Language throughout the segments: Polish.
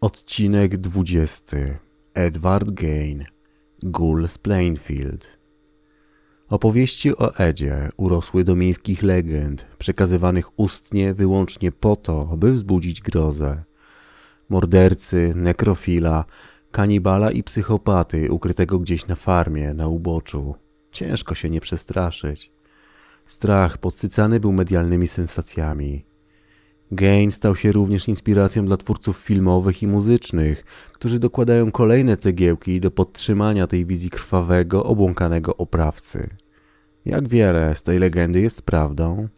Odcinek 20. Edward Gain. Ghoul z Plainfield. Opowieści o Edzie urosły do miejskich legend, przekazywanych ustnie wyłącznie po to, by wzbudzić grozę. Mordercy, nekrofila, kanibala i psychopaty ukrytego gdzieś na farmie, na uboczu. Ciężko się nie przestraszyć. Strach podsycany był medialnymi sensacjami. Gain stał się również inspiracją dla twórców filmowych i muzycznych, którzy dokładają kolejne cegiełki do podtrzymania tej wizji krwawego, obłąkanego oprawcy. Jak wiele z tej legendy jest prawdą?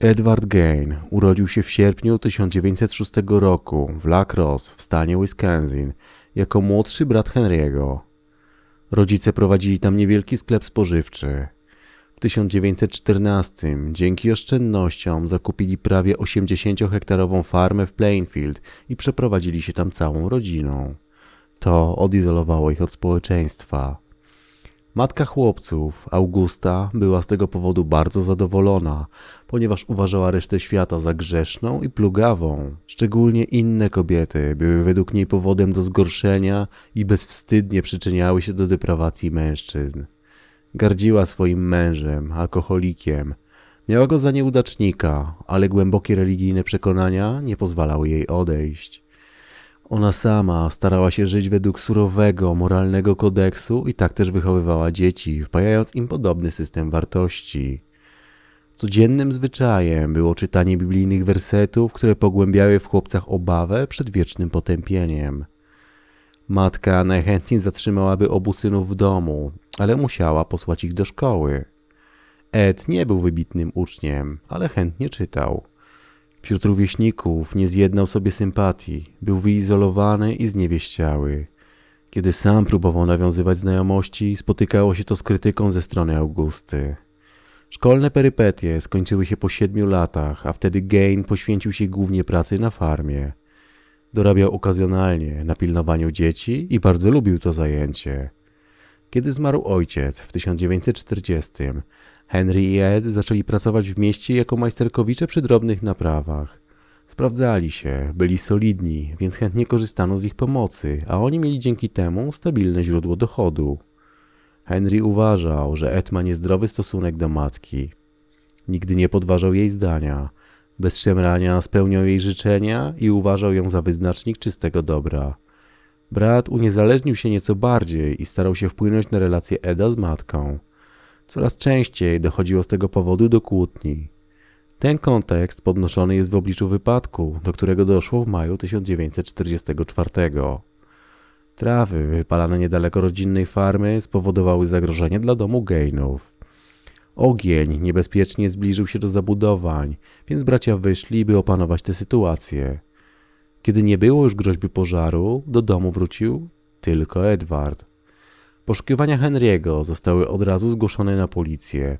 Edward Gain urodził się w sierpniu 1906 roku w La Crosse w stanie Wisconsin jako młodszy brat Henry'ego. Rodzice prowadzili tam niewielki sklep spożywczy. W 1914 dzięki oszczędnościom zakupili prawie 80-hektarową farmę w Plainfield i przeprowadzili się tam całą rodziną. To odizolowało ich od społeczeństwa. Matka chłopców, Augusta, była z tego powodu bardzo zadowolona, ponieważ uważała resztę świata za grzeszną i plugawą. Szczególnie inne kobiety były według niej powodem do zgorszenia i bezwstydnie przyczyniały się do deprawacji mężczyzn. Gardziła swoim mężem, alkoholikiem. Miała go za nieudacznika, ale głębokie religijne przekonania nie pozwalały jej odejść. Ona sama starała się żyć według surowego, moralnego kodeksu i tak też wychowywała dzieci, wpajając im podobny system wartości. Codziennym zwyczajem było czytanie biblijnych wersetów, które pogłębiały w chłopcach obawę przed wiecznym potępieniem. Matka najchętniej zatrzymałaby obu synów w domu, ale musiała posłać ich do szkoły. Ed nie był wybitnym uczniem, ale chętnie czytał. Wśród rówieśników nie zjednał sobie sympatii, był wyizolowany i zniewieściały. Kiedy sam próbował nawiązywać znajomości, spotykało się to z krytyką ze strony Augusty. Szkolne perypetie skończyły się po siedmiu latach, a wtedy Gain poświęcił się głównie pracy na farmie. Dorabiał okazjonalnie na pilnowaniu dzieci i bardzo lubił to zajęcie. Kiedy zmarł ojciec w 1940, Henry i Ed zaczęli pracować w mieście jako majsterkowicze przy drobnych naprawach. Sprawdzali się, byli solidni, więc chętnie korzystano z ich pomocy, a oni mieli dzięki temu stabilne źródło dochodu. Henry uważał, że Ed ma niezdrowy stosunek do matki. Nigdy nie podważał jej zdania. Bez szemrania spełniał jej życzenia i uważał ją za wyznacznik czystego dobra. Brat uniezależnił się nieco bardziej i starał się wpłynąć na relację Eda z matką. Coraz częściej dochodziło z tego powodu do kłótni. Ten kontekst podnoszony jest w obliczu wypadku, do którego doszło w maju 1944. Trawy wypalane niedaleko rodzinnej farmy spowodowały zagrożenie dla domu Gainów. Ogień niebezpiecznie zbliżył się do zabudowań, więc bracia wyszli, by opanować tę sytuację. Kiedy nie było już groźby pożaru, do domu wrócił tylko Edward. Poszukiwania Henry'ego zostały od razu zgłoszone na policję.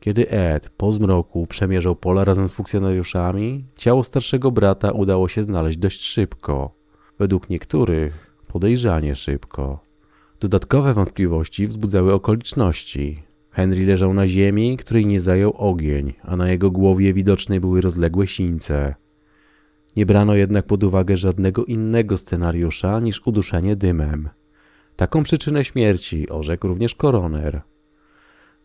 Kiedy Ed po zmroku przemierzał pola razem z funkcjonariuszami, ciało starszego brata udało się znaleźć dość szybko. Według niektórych podejrzanie szybko. Dodatkowe wątpliwości wzbudzały okoliczności. Henry leżał na ziemi, której nie zajął ogień, a na jego głowie widoczne były rozległe sińce. Nie brano jednak pod uwagę żadnego innego scenariusza niż uduszenie dymem. Taką przyczynę śmierci orzekł również koroner.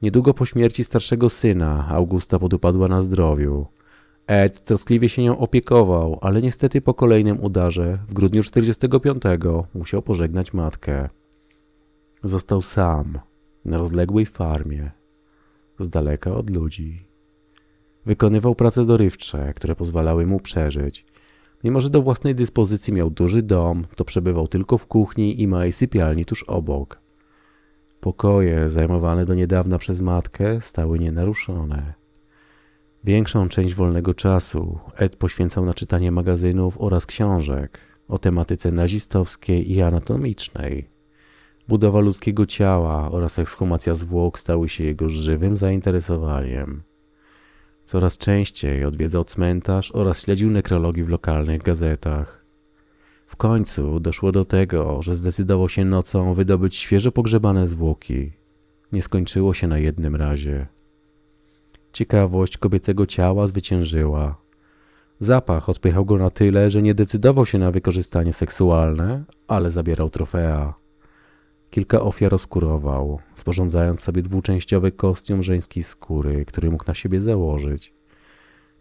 Niedługo po śmierci starszego syna Augusta podupadła na zdrowiu. Ed troskliwie się nią opiekował, ale niestety po kolejnym udarze w grudniu 45 musiał pożegnać matkę. Został sam na rozległej farmie, z daleka od ludzi. Wykonywał prace dorywcze, które pozwalały mu przeżyć. Mimo, że do własnej dyspozycji miał duży dom, to przebywał tylko w kuchni i małej sypialni tuż obok. Pokoje zajmowane do niedawna przez matkę stały nienaruszone. Większą część wolnego czasu Ed poświęcał na czytanie magazynów oraz książek o tematyce nazistowskiej i anatomicznej. Budowa ludzkiego ciała oraz ekshumacja zwłok stały się jego żywym zainteresowaniem. Coraz częściej odwiedzał cmentarz oraz śledził nekrologii w lokalnych gazetach. W końcu doszło do tego, że zdecydował się nocą wydobyć świeżo pogrzebane zwłoki. Nie skończyło się na jednym razie. Ciekawość kobiecego ciała zwyciężyła. Zapach odpychał go na tyle, że nie decydował się na wykorzystanie seksualne, ale zabierał trofea. Kilka ofiar oskurował, sporządzając sobie dwuczęściowy kostium żeńskiej skóry, który mógł na siebie założyć.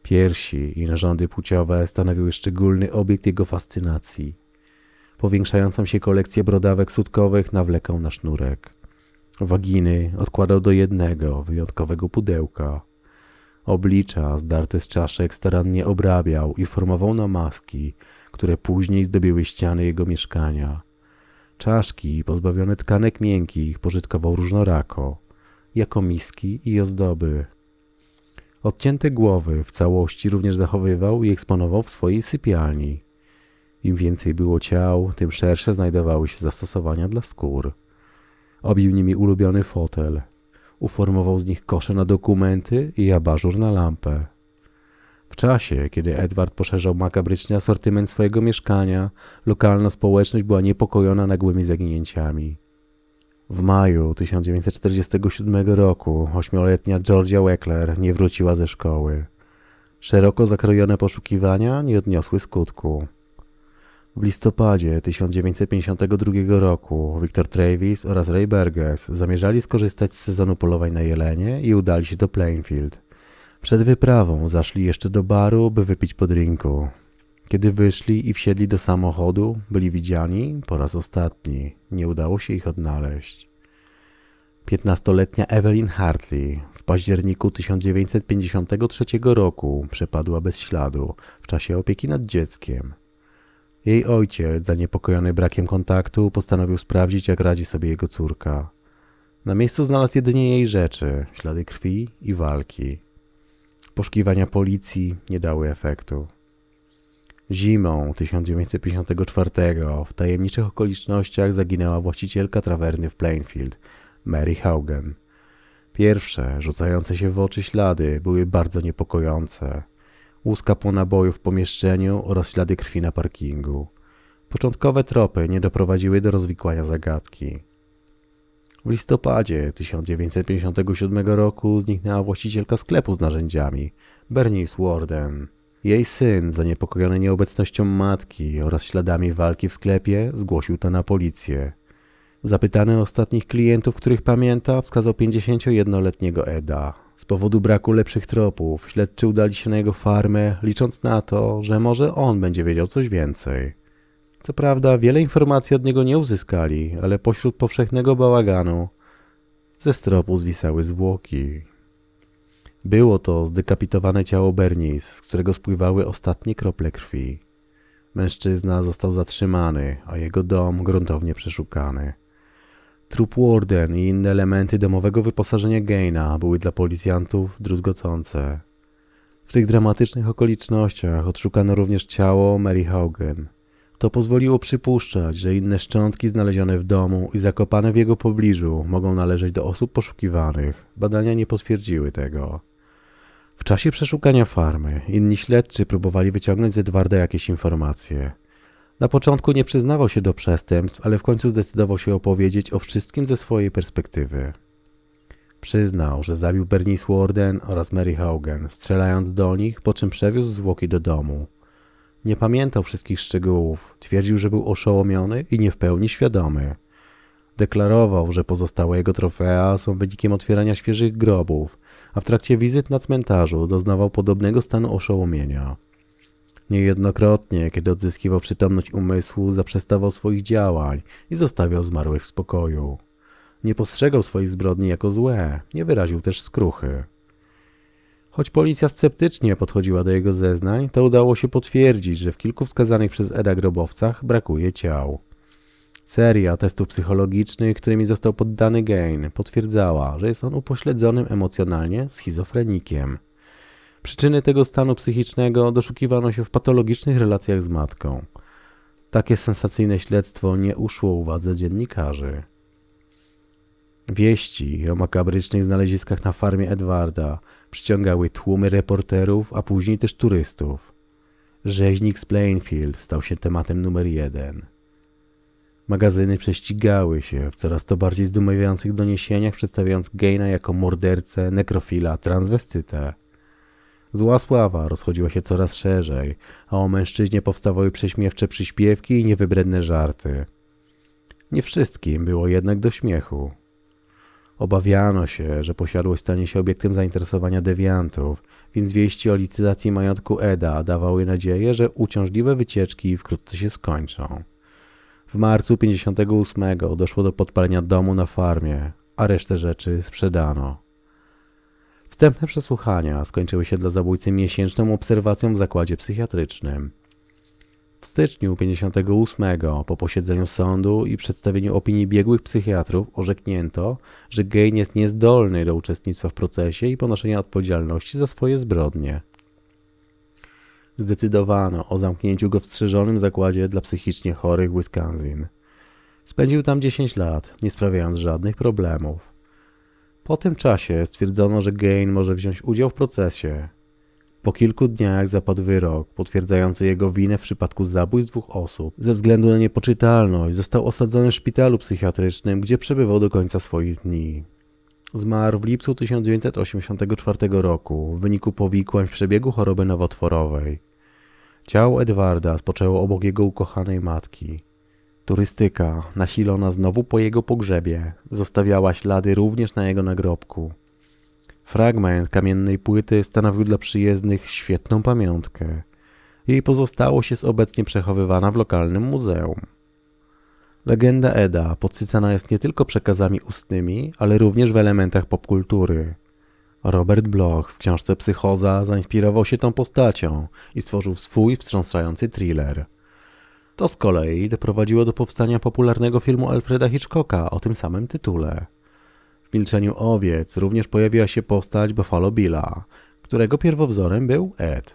Piersi i narządy płciowe stanowiły szczególny obiekt jego fascynacji. Powiększającą się kolekcję brodawek sutkowych nawlekał na sznurek. Waginy odkładał do jednego, wyjątkowego pudełka. Oblicza zdarte z czaszek starannie obrabiał i formował na maski, które później zdobiły ściany jego mieszkania. Czaszki pozbawione tkanek miękkich pożytkował różnorako, jako miski i ozdoby. Odcięte głowy w całości również zachowywał i eksponował w swojej sypialni. Im więcej było ciał, tym szersze znajdowały się zastosowania dla skór. Obił nimi ulubiony fotel. Uformował z nich kosze na dokumenty i abażur na lampę. Czasie, kiedy Edward poszerzał makabryczny asortyment swojego mieszkania, lokalna społeczność była niepokojona nagłymi zaginięciami. W maju 1947 roku ośmioletnia Georgia Weckler nie wróciła ze szkoły. Szeroko zakrojone poszukiwania nie odniosły skutku. W listopadzie 1952 roku Victor Travis oraz Ray Burgess zamierzali skorzystać z sezonu polowań na jelenie i udali się do Plainfield. Przed wyprawą zaszli jeszcze do baru, by wypić po drinku. Kiedy wyszli i wsiedli do samochodu, byli widziani po raz ostatni. Nie udało się ich odnaleźć. 15-letnia Evelyn Hartley w październiku 1953 roku przepadła bez śladu w czasie opieki nad dzieckiem. Jej ojciec, zaniepokojony brakiem kontaktu, postanowił sprawdzić, jak radzi sobie jego córka. Na miejscu znalazł jedynie jej rzeczy, ślady krwi i walki. Poszukiwania policji nie dały efektu. Zimą 1954 w tajemniczych okolicznościach zaginęła właścicielka trawerny w Plainfield, Mary Haugen. Pierwsze, rzucające się w oczy ślady były bardzo niepokojące. Łuska po naboju w pomieszczeniu oraz ślady krwi na parkingu. Początkowe tropy nie doprowadziły do rozwikłania zagadki. W listopadzie 1957 roku zniknęła właścicielka sklepu z narzędziami, Bernice Warden. Jej syn, zaniepokojony nieobecnością matki oraz śladami walki w sklepie, zgłosił to na policję. Zapytany ostatnich klientów, których pamięta, wskazał 51-letniego Eda. Z powodu braku lepszych tropów, śledczy udali się na jego farmę, licząc na to, że może on będzie wiedział coś więcej. Co prawda, wiele informacji od niego nie uzyskali, ale pośród powszechnego bałaganu ze stropu zwisały zwłoki. Było to zdekapitowane ciało Bernice, z którego spływały ostatnie krople krwi. Mężczyzna został zatrzymany, a jego dom gruntownie przeszukany. Trup Warden i inne elementy domowego wyposażenia Gaina były dla policjantów druzgocące. W tych dramatycznych okolicznościach odszukano również ciało Mary Haugen. To pozwoliło przypuszczać, że inne szczątki znalezione w domu i zakopane w jego pobliżu mogą należeć do osób poszukiwanych. Badania nie potwierdziły tego. W czasie przeszukania farmy inni śledczy próbowali wyciągnąć z Edwarda jakieś informacje. Na początku nie przyznawał się do przestępstw, ale w końcu zdecydował się opowiedzieć o wszystkim ze swojej perspektywy. Przyznał, że zabił Bernice Warden oraz Mary Haugen, strzelając do nich, po czym przewiózł zwłoki do domu. Nie pamiętał wszystkich szczegółów, twierdził, że był oszołomiony i nie w pełni świadomy. Deklarował, że pozostałe jego trofea są wynikiem otwierania świeżych grobów, a w trakcie wizyt na cmentarzu doznawał podobnego stanu oszołomienia. Niejednokrotnie, kiedy odzyskiwał przytomność umysłu, zaprzestawał swoich działań i zostawiał zmarłych w spokoju. Nie postrzegał swoich zbrodni jako złe, nie wyraził też skruchy. Choć policja sceptycznie podchodziła do jego zeznań, to udało się potwierdzić, że w kilku wskazanych przez Eda grobowcach brakuje ciał. Seria testów psychologicznych, którymi został poddany Gain, potwierdzała, że jest on upośledzonym emocjonalnie schizofrenikiem. Przyczyny tego stanu psychicznego doszukiwano się w patologicznych relacjach z matką. Takie sensacyjne śledztwo nie uszło uwadze dziennikarzy. Wieści o makabrycznych znaleziskach na farmie Edwarda przyciągały tłumy reporterów, a później też turystów. Rzeźnik z Plainfield stał się tematem numer jeden. Magazyny prześcigały się w coraz to bardziej zdumiewających doniesieniach, przedstawiając Gaina jako mordercę, nekrofila, transwestytę. Zła sława rozchodziła się coraz szerzej, a o mężczyźnie powstawały prześmiewcze przyśpiewki i niewybredne żarty. Nie wszystkim było jednak do śmiechu. Obawiano się, że posiadłość stanie się obiektem zainteresowania dewiantów, więc wieści o licytacji majątku Eda dawały nadzieję, że uciążliwe wycieczki wkrótce się skończą. W marcu 58 doszło do podpalenia domu na farmie, a resztę rzeczy sprzedano. Wstępne przesłuchania skończyły się dla zabójcy miesięczną obserwacją w zakładzie psychiatrycznym. W styczniu 58 po posiedzeniu sądu i przedstawieniu opinii biegłych psychiatrów orzeknięto, że Gain jest niezdolny do uczestnictwa w procesie i ponoszenia odpowiedzialności za swoje zbrodnie. Zdecydowano o zamknięciu go w strzeżonym zakładzie dla psychicznie chorych Wisconsin. Spędził tam 10 lat, nie sprawiając żadnych problemów. Po tym czasie stwierdzono, że Gain może wziąć udział w procesie. Po kilku dniach zapadł wyrok potwierdzający jego winę w przypadku zabójstw dwóch osób. Ze względu na niepoczytalność został osadzony w szpitalu psychiatrycznym, gdzie przebywał do końca swoich dni. Zmarł w lipcu 1984 roku w wyniku powikłań w przebiegu choroby nowotworowej. Ciało Edwarda spoczęło obok jego ukochanej matki. Turystyka, nasilona znowu po jego pogrzebie, zostawiała ślady również na jego nagrobku. Fragment kamiennej płyty stanowił dla przyjezdnych świetną pamiątkę. Jej pozostałość jest obecnie przechowywana w lokalnym muzeum. Legenda Eda podsycana jest nie tylko przekazami ustnymi, ale również w elementach popkultury. Robert Bloch w książce Psychoza zainspirował się tą postacią i stworzył swój wstrząsający thriller. To z kolei doprowadziło do powstania popularnego filmu Alfreda Hitchcocka o tym samym tytule. W Milczeniu Owiec również pojawiła się postać Buffalo Billa, którego pierwowzorem był Ed.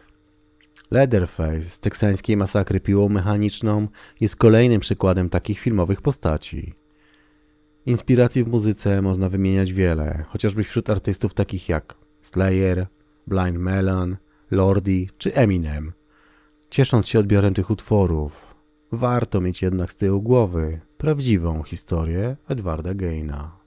Leatherface z teksańskiej masakry piłą mechaniczną jest kolejnym przykładem takich filmowych postaci. Inspiracji w muzyce można wymieniać wiele, chociażby wśród artystów takich jak Slayer, Blind Melon, Lordi czy Eminem. Ciesząc się odbiorem tych utworów, warto mieć jednak z tyłu głowy prawdziwą historię Edwarda Gaina.